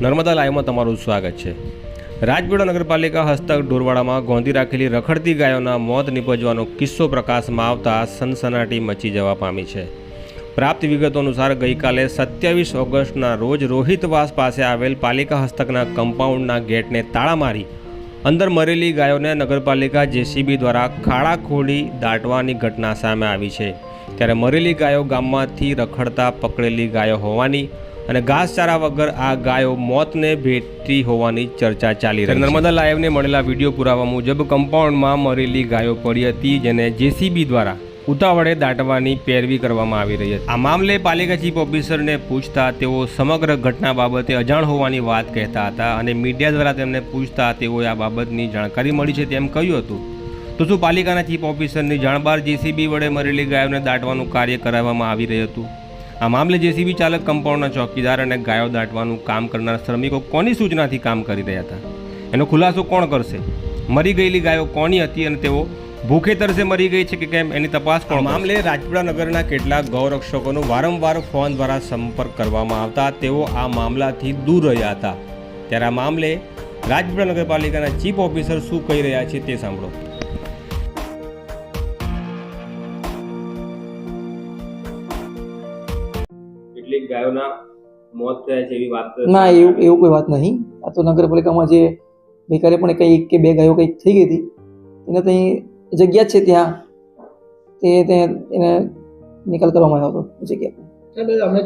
નર્મદા લાઈવમાં તમારું સ્વાગત છે. રાજપીપળા નગરપાલિકા હસ્તક ઢોરવાડામાં ગોંધી રાખેલી રખડતી ગાયોના મોત નિપજવાનો કિસ્સો પ્રકાશમાં આવતા સનસનાટી મચી જવા પામી છે. પ્રાપ્ત વિગતો અનુસાર ગઈકાલે સત્યાવીસ ઓગસ્ટના રોજ રોહિતવાસ પાસે આવેલ પાલિકા હસ્તકના કમ્પાઉન્ડના ગેટને તાળા મારી અંદર મરેલી ગાયોને નગરપાલિકા જેસીબી દ્વારા ખાડા ખોલી દાટવાની ઘટના સામે આવી છે. ત્યારે મરેલી ગાયો ગામમાંથી રખડતા પકડેલી ગાયો હોવાની અને ઘાસચારા વગર આ ગાયો મોતને ભેટી હોવાની ચર્ચા ચાલી રહી નર્મદા લાઈવને મળેલા વીડિયો પુરાવા મુજબ કમ્પાઉન્ડમાં મરેલી ગાયો પડી હતી જેને જેસીબી દ્વારા ઉતાવળે દાટવાની પેરવી કરવામાં આવી રહી હતી. આ મામલે પાલિકા ચીફ ઓફિસરને પૂછતા તેઓ સમગ્ર ઘટના બાબતે અજાણ હોવાની વાત કહેતા હતા અને મીડિયા દ્વારા તેમને પૂછતા તેઓએ આ બાબતની જાણકારી મળી છે તેમ કહ્યું હતું. તો શું પાલિકાના ચીફ ઓફિસરની જાણ બહાર જેસીબી વડે મરેલી ગાયોને દાટવાનું કાર્ય કરાવવામાં આવી રહ્યું હતું? આ મામલે જેસીબી ચાલક કમ્પાઉન્ડના ચોકીદાર અને ગાયો દાટવાનું કામ કરનાર શ્રમિકો કોની સૂચનાથી કામ કરી રહ્યા હતા? એનો ખુલાસો કોણ કરશે? મરી ગયેલી ગાયો કોની હતી અને તેઓ ભૂખે તરસે મરી ગઈ છે કે કેમ? એની તપાસ પણ મામલે રાજપીપળા નગરના કેટલાક ગૌરક્ષકોનો વારંવાર ફોન દ્વારા સંપર્ક કરવામાં આવતા તેઓ આ મામલાથી દૂર રહ્યા હતા. ત્યારે આ મામલે રાજપીપળા નગરપાલિકાના ચીફ ઓફિસર શું કહી રહ્યા છે તે સાંભળો. કેટલીક ગાયોના મોત થયા છે એવી વાત ના એવું એવું કોઈ વાત નહીં. આ તો નગરપાલિકામાં જે ગઈકાલે પણ કંઈ એક કે બે ગાયો કંઈક થઈ ગઈ હતી એને ત્યાં જગ્યા જ છે ત્યાં. તે ત્યાં એને નિકાલ કરવામાં આવ્યો હતો જગ્યા.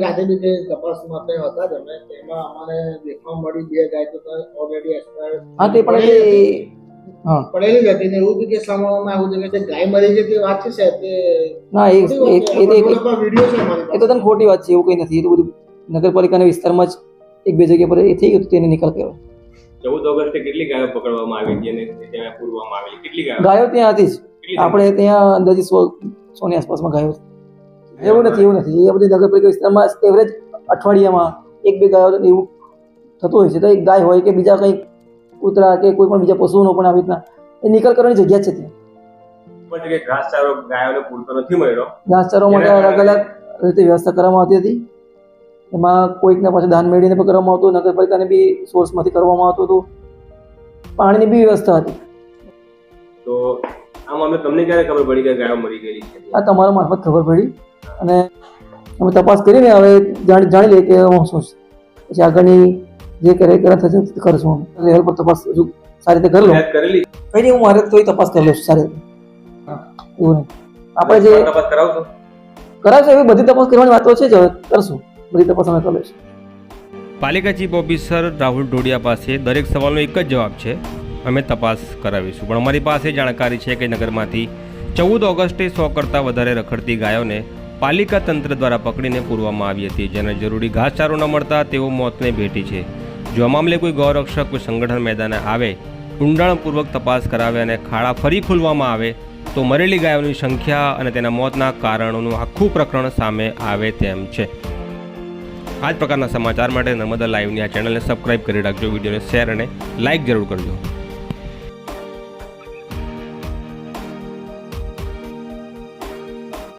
ગાડી તપાસ માટે હતા જ અમે. એમાં અમારે દેખવા મળી બે ગાય તો ઓલરેડી એક્સપાયર હા તે પણ પડેલી જ હતી ને એવું બી કે સાંભળવામાં આવ્યું છે કે ગાય મરી ગઈ તે વાત છે સાહેબ? તે ના એ એ એ તો એક- વીડિયો છે એ તો તને ખોટી વાત છે એવું કંઈ નથી. એ તો બધું નગરપાલિકાના વિસ્તારમાં જ એક બે જગ્યા પર એ થઈ ગયું હતું તેને નિકાલ કહેવાય. ચૌદ ઓગસ્ટે કેટલી ગાયો પકડવામાં આવી હતી અને ત્યાં પૂરવામાં આવેલી? કેટલી ગાયો? ગાયો ત્યાં હતી જ. આપણે ત્યાં અંદાજે સો સોની આસપાસમાં ગાયો એવું નથી એવું નથી. એ બધી નગરપાલિકા વિસ્તારમાં એવરેજ અઠવાડિયામાં એક બે ગાયો એવું થતું હોય છે. તો એક ગાય હોય કે બીજા કંઈક કૂતરા કે કોઈ પણ બીજા પશુઓનો પણ આવી રીતના એ નિકાલ કરવાની જગ્યા છે ત્યાં. ઘાસચારો ગાયોને પૂરતો નથી મળ્યો. ઘાસચારો માટે અલગ અલગ રીતે વ્યવસ્થા કરવામાં આવતી હતી. એમાં કોઈકને પાછું દાન મેળવીને પણ કરવામાં આવતું નગરપાલિકાને બી સોર્સમાંથી કરવામાં આવતું હતું. પાણીની બી વ્યવસ્થા હતી. તો આ અમે તમને ક્યારે ખબર પડી કે ગાયો મરી ગયેલી છે? આ તમારા મારફત ખબર પડી. અને અમે તપાસ કરીને હવે જાણી જાણી લઈએ કે હું શું છે. પછી આગળની જે કરે ગ્રંથ થશે તે કરશું. અમે લેવલ તપાસ હજુ સારી રીતે કરી લઉં કરેલી. કંઈ નહીં હું મારે તોય તપાસ કરી લઉં છું સારી રીતે. એવું નહીં. આપણે જે તપાસ કરાવશો કરાવશો એવી બધી તપાસ કરવાની વાતો છે જ હવે. કરશું. બધી તપાસ અમે કરી લઈશું. પાલિકા ચીફ ઓફિસર રાહુલ ઢોડિયા પાસે દરેક સવાલનો એક જ જવાબ છે. અમે તપાસ કરાવીશું. પણ અમારી પાસે જાણકારી છે કે નગરમાંથી ચૌદ ઓગસ્ટે સો કરતાં વધારે રખડતી ગાયોને પાલિકા તંત્ર દ્વારા પકડીને પૂરવામાં આવી હતી. જેને જરૂરી ઘાસચારો ન મળતા તેઓ મોતને ભેટી છે. જો આ મામલે કોઈ ગૌરક્ષક કોઈ સંગઠન મેદાને આવે, ઊંડાણપૂર્વક તપાસ કરાવે અને ખાડા ફરી ખોલવામાં આવે, તો મરેલી ગાયોની સંખ્યા અને તેના મોતના કારણોનું આખું પ્રકરણ સામે આવે તેમ છે. આ જ પ્રકારના સમાચાર માટે નર્મદા લાઈવની આ ચેનલને સબસ્ક્રાઇબ કરી રાખજો, વિડીયોને શેર અને લાઇક જરૂર કરજો.